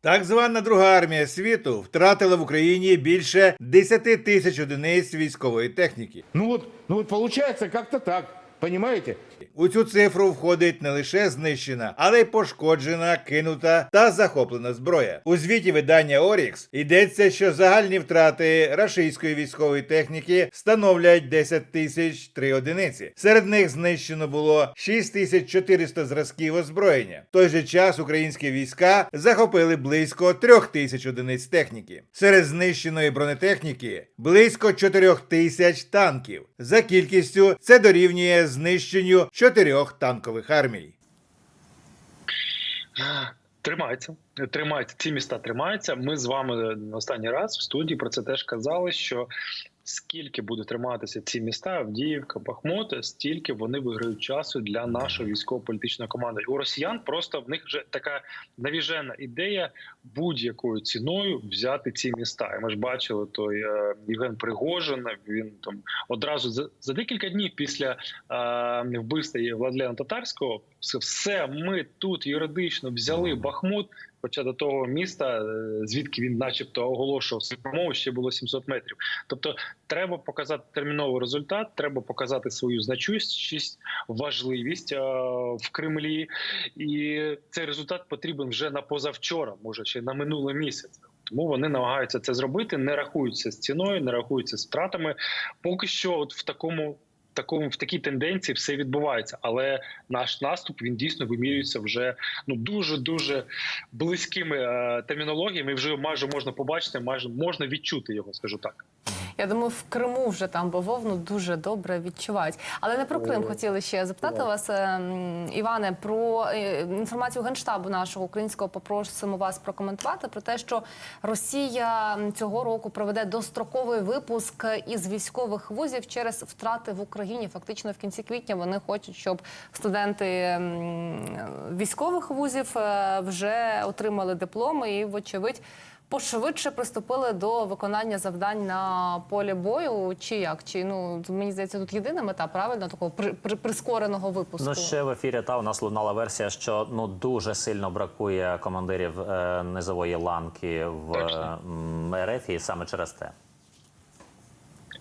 Так звана друга армія світу втратила в Україні більше 10 тисяч одиниць військової техніки. Ну от, ну от виходить, как-то так, понимаете? У цю цифру входить не лише знищена, але й пошкоджена, кинута та захоплена зброя. У звіті видання Орікс йдеться, що загальні втрати рашистської військової техніки становлять 10 тисяч три одиниці. Серед них знищено було 6400 зразків озброєння. В той же час українські війська захопили близько 3000 одиниць техніки. Серед знищеної бронетехніки близько 4000 танків. За кількістю це дорівнює знищенню чотирьох танкових армій. Тримається, тримається. Ці міста тримаються. Ми з вами останній раз в студії про це теж казали. Що скільки буде триматися ці міста, Авдіївка, Бахмут, стільки вони виграють часу для нашої військово-політичної команди. У росіян просто в них вже така навіжена ідея будь-якою ціною взяти ці міста. І ми ж бачили той е, Євген Пригожин. Він там одразу за, за декілька днів після е, вбивства Владлена Татарського все ми тут юридично взяли Бахмут. Хоча до того міста, е, звідки він, начебто, оголошував свою ще було 700 метрів. Тобто, треба показати терміновий результат, треба показати свою значущість, важливість е, в Кремлі, і цей результат потрібен вже на позавчора, може ще на минулий місяць. Тому вони намагаються це зробити, не рахуються з ціною, не рахуються з втратами. Поки що, от в такому. Такому в такій тенденції все відбувається, але наш наступ він дійсно вимірюється вже ну дуже дуже близькими е, термінологіями. Вже майже можна побачити, майже можна відчути його, скажу так. Я думаю, в Криму вже там бавовну дуже добре відчувають. Але не про Крим хотіли ще запитати вас, ем, Іване, про е, інформацію генштабу нашого українського. Попросимо вас прокоментувати про те, що Росія цього року проведе достроковий випуск із військових вузів через втрати в Україні. Фактично, в кінці квітня вони хочуть, щоб студенти військових вузів е, вже отримали дипломи і, вочевидь. Пошвидше приступили до виконання завдань на полі бою, чи як? Чи ну мені здається, тут єдина мета правильно такого при, при, прискореного випуску. Ну ще в ефірі та у нас лунала версія, що ну дуже сильно бракує командирів е, низової ланки в е, РФ і саме через те.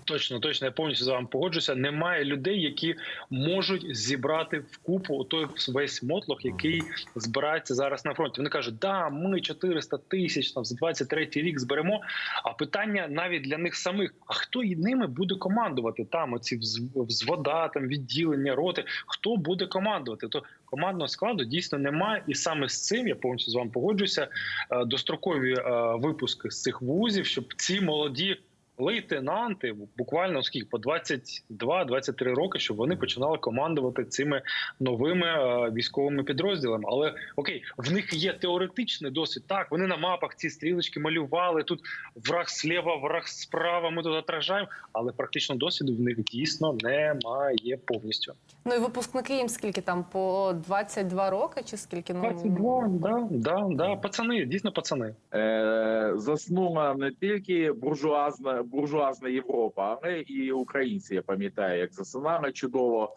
Точно, точно, я повністю з вами погоджуюся. Немає людей, які можуть зібрати в купу той весь мотлох, який збирається зараз на фронті. Вони кажуть, да, ми 400 тисяч там за 23 рік зберемо. А питання навіть для них самих: а хто і ними буде командувати? Там оці вз- взвода, там відділення, роти. Хто буде командувати? То командного складу дійсно немає, і саме з цим я повністю з вами погоджуюся. е, Дострокові е, випуски з цих вузів, щоб ці молоді лейтенанти, буквально скільки по 22-23 роки, щоб вони починали командувати цими новими е, військовими підрозділами. Але окей, в них є теоретичний досвід. Так, вони на мапах ці стрілочки малювали. Тут враг слева, враг справа. Ми тут отражаємо, але практичного досвіду в них дійсно немає повністю. Ну і випускники їм скільки там по 22 роки, чи скільки ну 22, да, да, да, пацани, дійсно пацани. е, заснула не тільки буржуазна буржуазна Європа, але і українці. Я пам'ятаю, як засинали чудово.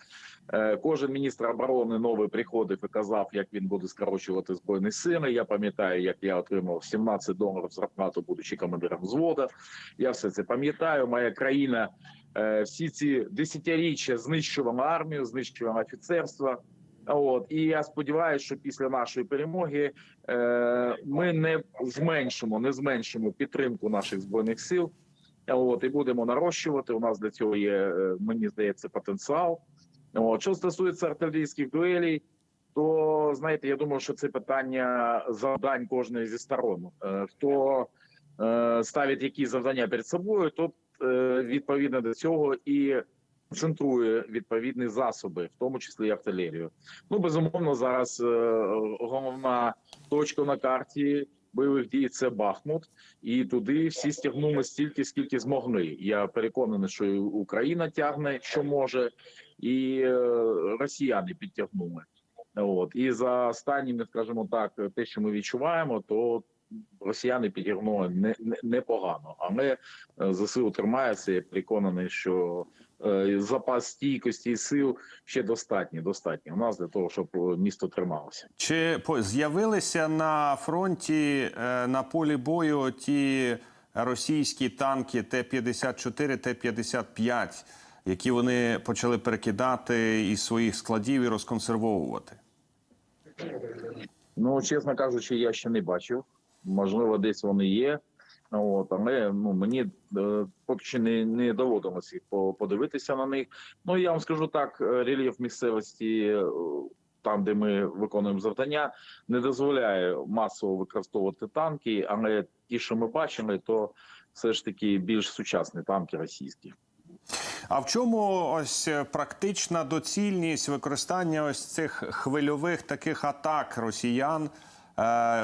Е, Кожен міністр оборони новий приходив і казав, як він буде скорочувати збройні сили. Я пам'ятаю, як я отримав 17 доларів зарплату, будучи командиром взвода. Я все це пам'ятаю. Моя країна е, всі ці десятиріччя знищувала армію, знищувала офіцерство. От і я сподіваюся, що після нашої перемоги е, ми не зменшимо, не зменшимо підтримку наших збройних сил. От і будемо нарощувати. У нас для цього є, е, мені здається, потенціал. От що стосується артилерійських дуелей, то знаєте, я думаю, що це питання завдань кожної зі сторон. Е, Хто е, ставить які завдання перед собою, то відповідно до цього і центрує відповідні засоби, в тому числі і артилерію. Ну безумовно, зараз головна точка на карті бойових дій це Бахмут, і туди всі стягнули стільки, скільки змогли. Я переконаний, що Україна тягне, що може, і е, росіяни підтягнули. От і за останніми, скажімо так, те, що ми відчуваємо, то росіяни підтягнули не, не, непогано. Але ЗСУ тримається. Я переконаний, що запас стійкості і сил ще достатній. Достатній у нас для того, щоб е, місто трималося. Чи з'явилися на фронті е, на полі бою ті російські танки Т-54, Т-55, які вони почали перекидати із своїх складів і розконсервовувати? Ну, чесно кажучи, я ще не бачив. Можливо, десь вони є. От, але ну мені е, поки що не, не доводилося їх по- подивитися на них. Ну я вам скажу так: е, рельєф місцевості, е, там де ми виконуємо завдання, не дозволяє масово використовувати танки. Але ті, що ми бачили, то все ж таки більш сучасні танки російські. А в чому ось е, практична доцільність використання ось цих хвильових таких атак росіян,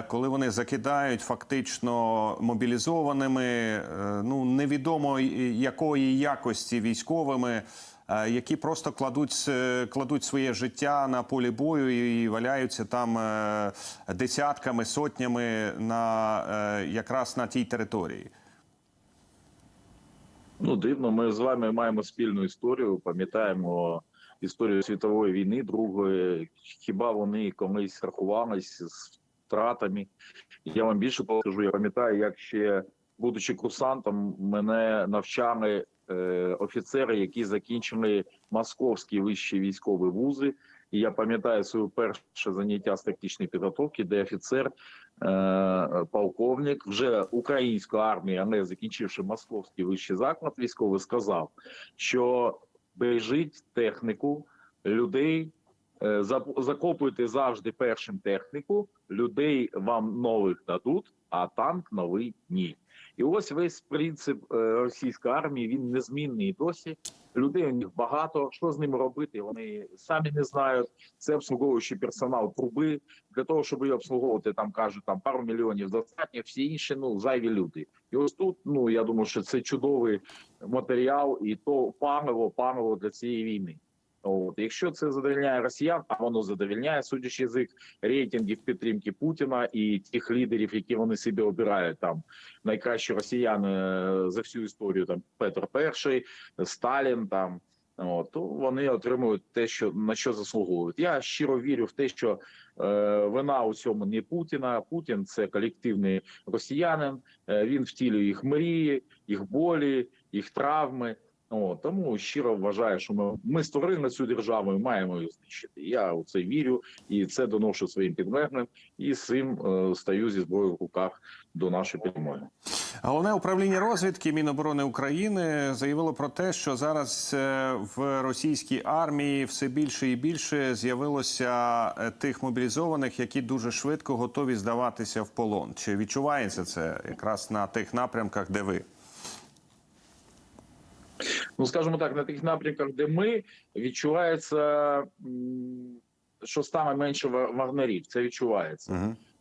коли вони закидають фактично мобілізованими, е, ну невідомо якої якості військовими, е, які просто кладуть кладуть своє життя на полі бою і валяються там е, десятками, сотнями на е, якраз на тій території? Ну, дивно, ми з вами маємо спільну історію, пам'ятаємо історію світової війни, другої. Хіба вони колись рахувались з втратами? Я вам більше покажу. Я пам'ятаю, як ще будучи курсантом, мене навчали е, офіцери, які закінчили московські вищі військові вузи. І я пам'ятаю своє перше заняття з тактичної підготовки, де офіцер е, полковник вже української армії, а не закінчивши московський вищий заклад військовий, сказав, що бережіть техніку людей, закопуйте завжди першим техніку, людей вам нових дадуть, а танк новий ні. І ось весь принцип е, російської армії він незмінний досі. Людей у них багато. Що з ними робити? Вони самі не знають. Це обслуговуючий персонал труби для того, щоб її обслуговувати, там кажуть, там пару мільйонів достатньо, всі інші ну зайві люди. І ось тут, ну я думаю, що це чудовий матеріал, і то паливо, паливо для цієї війни. От якщо це задовільняє росіян, а воно задовільняє, судячи з їх рейтингів підтримки Путіна і тих лідерів, які вони собі обирають, там найкращі росіяни е, за всю історію, там Петр І, Сталін, там от, то вони отримують те, що на що заслуговують. Я щиро вірю в те, що е, вина у цьому не Путіна. Путін це колективний росіянин. Е, він втілює їх мрії, їх болі, їх травми. О, тому щиро вважаю, що ми, ми створили цю державу і маємо її знищити. Я у це вірю і це доношу своїм підлеглим, і з цим е, стаю зі зброєю в руках до нашої перемоги. Головне управління розвідки Міноборони України заявило про те, що зараз е, в російській армії все більше і більше з'явилося е, тих мобілізованих, які дуже швидко готові здаватися в полон. Чи відчувається це якраз на тих напрямках, де ви? Ну скажімо так, на тих напрямках, де ми відчувається, що стане менше ва- вагнерів. Це відчувається.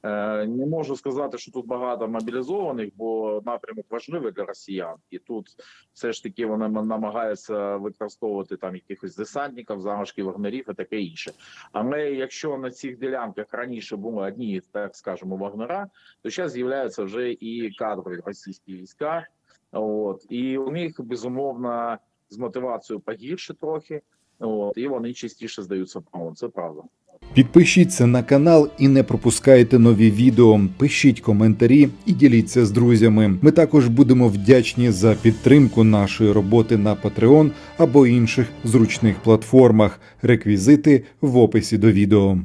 Е, Не можу сказати, що тут багато мобілізованих, бо напрямок важливий для росіян, і тут все ж таки вони намагаються використовувати там якихось десантників, залишки вагнерів і таке інше. Але якщо на цих ділянках раніше були одні, так скажемо, вагнера, то зараз з'являються вже і кадрові російські війська. От і у них безумовно з мотивацією погірше трохи. От і вони частіше здаються в. Це правда. Підпишіться на канал і не пропускайте нові відео. Пишіть коментарі і діліться з друзями. Ми також будемо вдячні за підтримку нашої роботи на Patreon або інших зручних платформах. Реквізити в описі до відео.